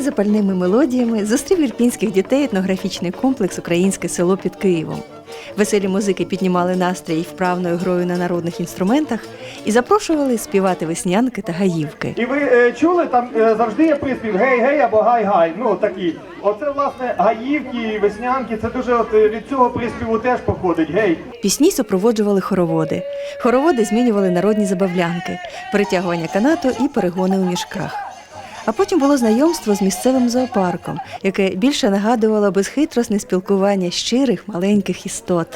запальними мелодіями зустрів ірпінських дітей етнографічний комплекс Українське село під Києвом. Веселі музики піднімали настрій вправною грою на народних інструментах і запрошували співати веснянки та гаївки. І ви е, чули, там е, завжди є приспів гей-гей або гай-гай. Ну такі. Оце власне гаївки, веснянки. Це дуже от е, від цього приспіву теж походить. Гей. Пісні супроводжували хороводи. Хороводи змінювали народні забавлянки, перетягування канату і перегони у мішках. А потім було знайомство з місцевим зоопарком, яке більше нагадувало безхитросне спілкування щирих маленьких істот.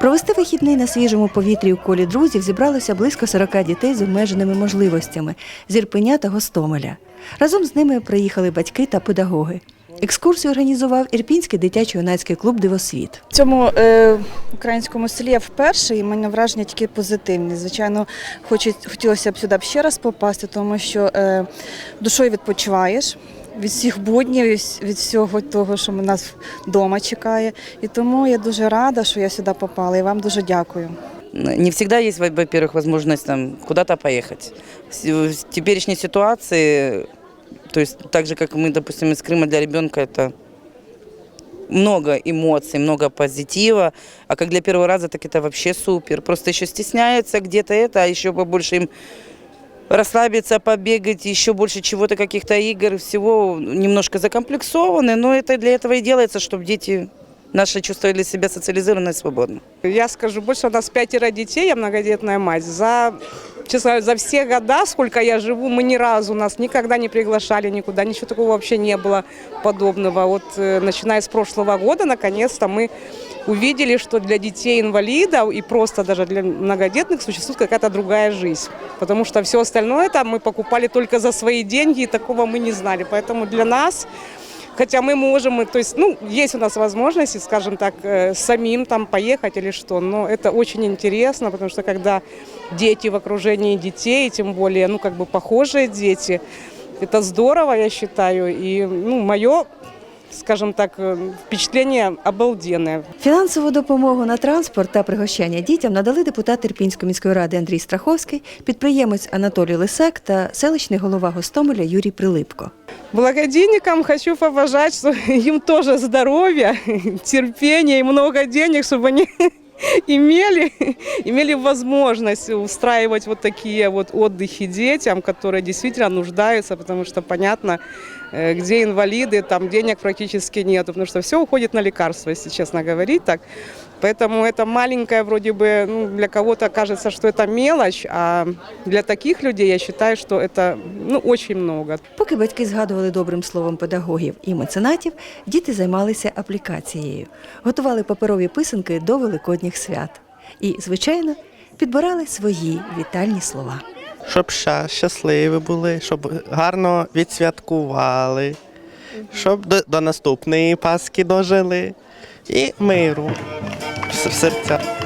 Провести вихідний на свіжому повітрі у колі друзів зібралося близько 40 дітей з обмеженими можливостями з Ірпеня та Гостомеля. Разом з ними приїхали батьки та педагоги. Екскурсію організував Ірпінський дитячо-юнацький клуб Дивосвіт. В цьому е, українському селі я вперше, і в мене враження тільки позитивні. Звичайно, хочу, хотілося б сюди ще раз попасти, тому що е, душою відпочиваєш від всіх буднів, від всього того, що нас вдома чекає. І тому я дуже рада, що я сюди попала, і вам дуже дякую. Не всегда есть, во- во-первых, возможность там куда-то поехать. В теперешней ситуации, то есть так же, как мы, допустим, из Крыма для ребенка, это много эмоций, много позитива, а как для первого раза, так это вообще супер. Просто еще стесняется где-то это, а еще побольше им расслабиться, побегать, еще больше чего-то, каких-то игр, всего немножко закомплексованы, но это для этого и делается, чтобы дети наши чувствовали себя социализированно и свободно. Я скажу больше, у нас пятеро детей, я многодетная мать. За, честно говоря, за все года, сколько я живу, мы ни разу нас никогда не приглашали никуда, ничего такого вообще не было подобного. Вот э, начиная с прошлого года, наконец-то мы увидели, что для детей-инвалидов и просто даже для многодетных существует какая-то другая жизнь. Потому что все остальное там мы покупали только за свои деньги, и такого мы не знали. Поэтому для нас Хотя мы можем, мы- то есть, ну, есть у нас возможности, скажем так, э, самим там поехать или что, но это очень интересно, потому что когда дети в окружении детей, тем более, ну, как бы похожие дети, это здорово, я считаю, и, ну, мое, скажем так, впечатлення обалденне. Фінансову допомогу на транспорт та пригощання дітям надали депутат Терпінської міської ради Андрій Страховський, підприємець Анатолій Лисак та селищний голова Гостомеля Юрій Прилипко. Благодійникам хочу побажати, що їм теж здоров'я, терпіння і много грошей, щоб они имели, имели возможность устраивать вот такие вот отдыхи детям, которые действительно нуждаются, потому что понятно, э, где инвалиды, там денег практически нет, потому что все уходит на лекарства, если честно говорить так. Поэтому это маленькая вроде бы, ну, для кого-то кажется, что это мелочь, а для таких людей я считаю, что это ну, очень много. Поки батьки згадували добрим словом педагогів і меценатів, діти займалися аплікацією, готували паперові писанки до великодніх свят і, звичайно, підбирали свої вітальні слова. щоб ща- щасливі були, щоб гарно відсвяткували, щоб до, до наступної Пасхи дожили і миру в с- в серцях.